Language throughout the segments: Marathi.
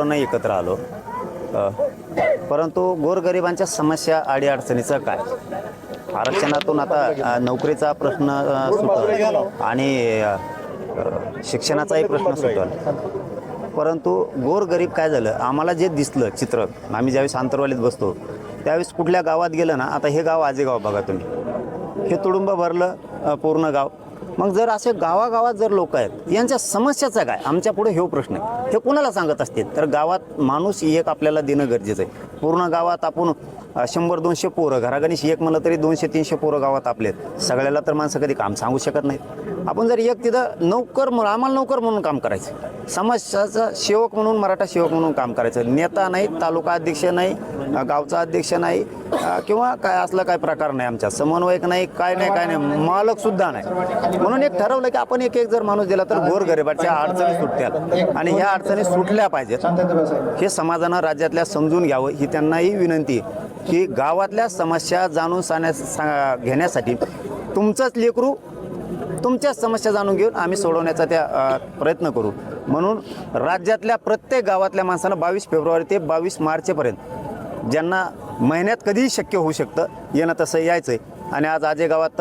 नाही एकत्र आलो. परंतु गोरगरिबांच्या समस्या अडीअडचणीचं काय? आरक्षणातून आता नोकरीचा प्रश्न सुटला सुटल आणि शिक्षणाचाही प्रश्न सुटल. परंतु गोरगरीब काय झालं? आम्हाला जे दिसलं चित्र आम्ही ज्यावेळेस आंतरवालीत बसतो त्यावेळेस कुठल्या गावात गेलं ना आता हे गाव आजेगाव बघा तुम्ही. हे तुडुंब भरलं पूर्ण गाव. मग जर असे गावागावात जर लोक आहेत यांच्या समस्याचा काय? आमच्या पुढे हे प्रश्न आहे. हे कोणाला सांगत असतील? तर गावात माणूस एक आपल्याला देणं गरजेचं आहे. पूर्ण गावात आपण शंभर दोनशे पोरं घरागणीश एक म्हणलं तरी दोनशे तीनशे पोरं गावात आपले आहेत. सगळ्याला तर माणसं कधी काम सांगू शकत नाहीत. आपण जर एक तिथं नौकर म्हणून आम्हाला नौकर म्हणून काम करायचं. समाजाचा सेवक म्हणून मराठा सेवक म्हणून काम करायचं. नेता नाही तालुका अध्यक्ष नाही गावचा अध्यक्ष नाही किंवा काय असला काय प्रकार नाही आमच्या. समन्वयक नाही काय नाही काय नाही. मालकसुद्धा नाही. म्हणून एक ठरवलं की आपण एक एक जर माणूस दिला तर गोरगरिबाच्या अडचणी सुटतात आणि ह्या अडचणी सुटल्या पाहिजेत. हे समाजानं राज्यातल्या समजून घ्यावं ही त्यांनाही विनंती आहे की गावातल्या समस्या जाणून सांगण्या सा- घेण्यासाठी तुमचंच लेकरू तुमच्याच समस्या जाणून घेऊन आम्ही सोडवण्याचा त्या प्रयत्न करू. म्हणून राज्यातल्या प्रत्येक गावातल्या माणसांना बावीस फेब्रुवारी ते बावीस मार्चपर्यंत ज्यांना महिन्यात कधीही शक्य होऊ शकतं येणं तसं यायचं आहे आणि आज आजे गावात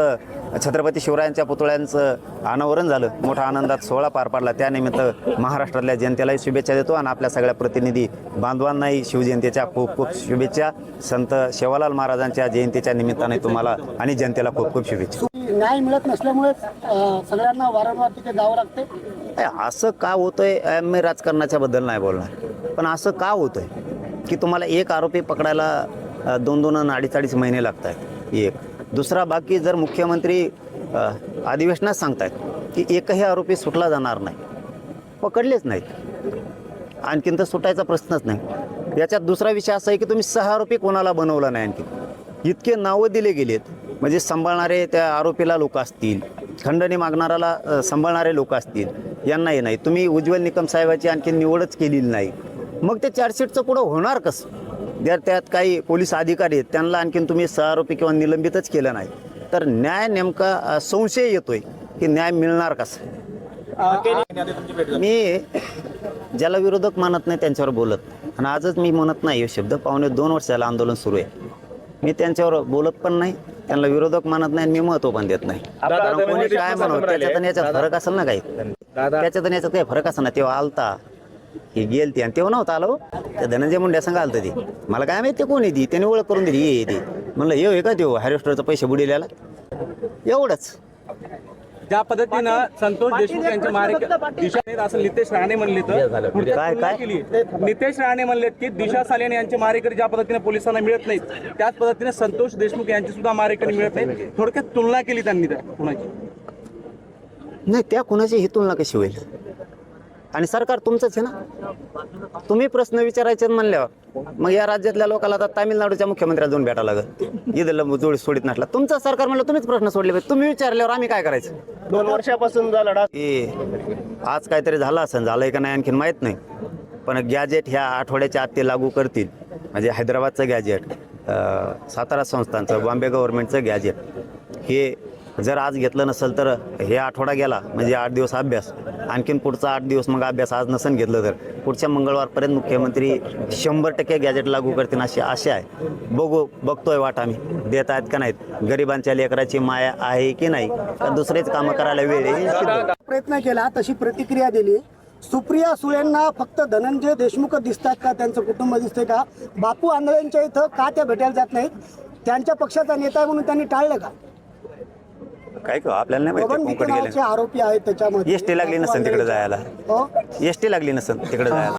छत्रपती शिवरायांच्या पुतळ्यांचं अनावरण झालं. मोठा आनंदात सोहळा पार पडला. त्यानिमित्त महाराष्ट्रातल्या जनतेलाही शुभेच्छा देतो आणि आपल्या सगळ्या प्रतिनिधी बांधवांनाही शिवजयंतीच्या खूप खूप शुभेच्छा. संत शेवालाल महाराजांच्या जयंतीच्या निमित्ताने तुम्हाला आणि जनतेला खूप खूप शुभेच्छा. न्याय मिळत नसल्यामुळे सगळ्यांना वारंवार तिथे जावं लागते. असं का होतंय? मी राजकारणाच्या बद्दल नाही बोलणार. पण असं का होतंय? की तुम्हाला एक आरोपी पकडायला दोन दोन अडीच अडीच महिने लागत आहेत एक. दुसरा बाकी जर मुख्यमंत्री अधिवेशनात सांगतायत की एकही आरोपी सुटला जाणार नाही पकडलेच नाहीत. आणखीन तर सुटायचा प्रश्नच नाही. याच्यात दुसरा विषय असा आहे की तुम्ही सहा आरोपी कोणाला बनवला नाही आणखी इतके नावं दिले गेलेत. म्हणजे सांभाळणारे त्या आरोपीला लोक असतील खंडणी मागणाऱ्याला सांभाळणारे लोक असतील यांनाही नाही. तुम्ही उज्ज्वल निकम साहेबाची आणखी निवडच केलेली नाही. मग ते चार्जशीटचं पुढं होणार कसं? जर त्यात काही पोलीस अधिकारी आहेत त्यांना आणखीन तुम्ही सह आरोपी किंवा निलंबितच केलं नाही तर न्याय नेमका संशय येतोय की न्याय मिळणार कसं? मी ज्याला विरोधक मानत नाही त्यांच्यावर बोलत आणि आजच मी म्हणत नाही हे शब्द पावणे दोन वर्ष झालं आंदोलन सुरू आहे. मी त्यांच्यावर बोलत पण नाही त्यांना विरोधक मानत नाही मी महत्त्व पण देत नाही. कारण कोणी काय म्हणत त्याच्यात याच्यात फरक असेल ना काही? त्याच्यात याच्यात काही फरक असेल ना तेव्हा आलता. ही गेलती आणि तेव्हा नव्हता आलो. त्या धनंजय मुंड्या संघ आलतं ती. मला काय माहिती ते कोण आहे ती? त्याने ओळख करून दिली ये ती. म्हणलं ये हे का देऊ हॅरिस्टरचं पैसे बुडिल्याला एवढंच. ज्या पद्धतीनं संतोष देशमुख यांच्या मारे दिशा नाहीत असं नितेश राणे म्हणले तर काय- काय? केली. नितेश राणे म्हणलेत की दिशा सालेने यांचे मारेकरी ज्या पद्धतीने पोलिसांना मिळत नाहीत त्याच पद्धतीने संतोष देशमुख यांची सुद्धा मारेकरी मिळत नाहीत. थोडक्यात तुलना केली त्यांनी त्या कुणाची? नाही त्या कुणाची ही तुलना कशी होईल? आणि सरकार तुमचंच आहे ना? तुम्ही प्रश्न विचारायचे म्हणल्यावर. मग या राज्यातल्या लोकांना आता तामिळनाडूच्या मुख्यमंत्र्याला जाऊन भेटावं लागत इथं जोडी सोडीत नसला. तुमचं सरकार म्हणलं तुम्हीच प्रश्न सोडले पाहिजे. तुम्ही विचारल्यावर आम्ही काय करायचं? दोन वर्षापासून लढा. की आज काहीतरी झालं असेल झालंय का नाही आणखीन माहीत नाही. पण गॅजेट ह्या आठवड्याच्या आत ते लागू करतील. म्हणजे हैदराबादचं गॅजेट सातारा संस्थांचं बॉम्बे गव्हर्नमेंटचं गॅजेट हे जर आज घेतलं नसेल तर हे आठवडा गेला. म्हणजे आठ दिवस अभ्यास. आणखीन पुढचा आठ दिवस मग अभ्यास आज नसन घेतलं तर. पुढच्या मंगळवारपर्यंत मुख्यमंत्री शंभर टक्के गॅजेट लागू करतील अशी आशा आहे. बघू बघतोय वाट आम्ही. देत आहेत का नाहीत? गरिबांच्या लेकराची माया आहे की नाही? का दुसरेच कामं करायला वेळ आहे? प्रयत्न केला तशी प्रतिक्रिया दिली. सुप्रिया सुळेंना फक्त धनंजय देशमुख दिसतात का? त्यांचं कुटुंब दिसते का? बापू आंधळेंच्या इथं का त्या भेटायला जात नाहीत? त्यांच्या पक्षाचा नेता म्हणून त्यांनी टाळलं का? काय करू? आपल्याला नाही माहिती नावाचे गेले. आरोपी आहेत त्याच्यामध्ये. एस टी लागली नसेल तिकडे जायला. हो? एस टी लागली नसेल तिकडे जायला.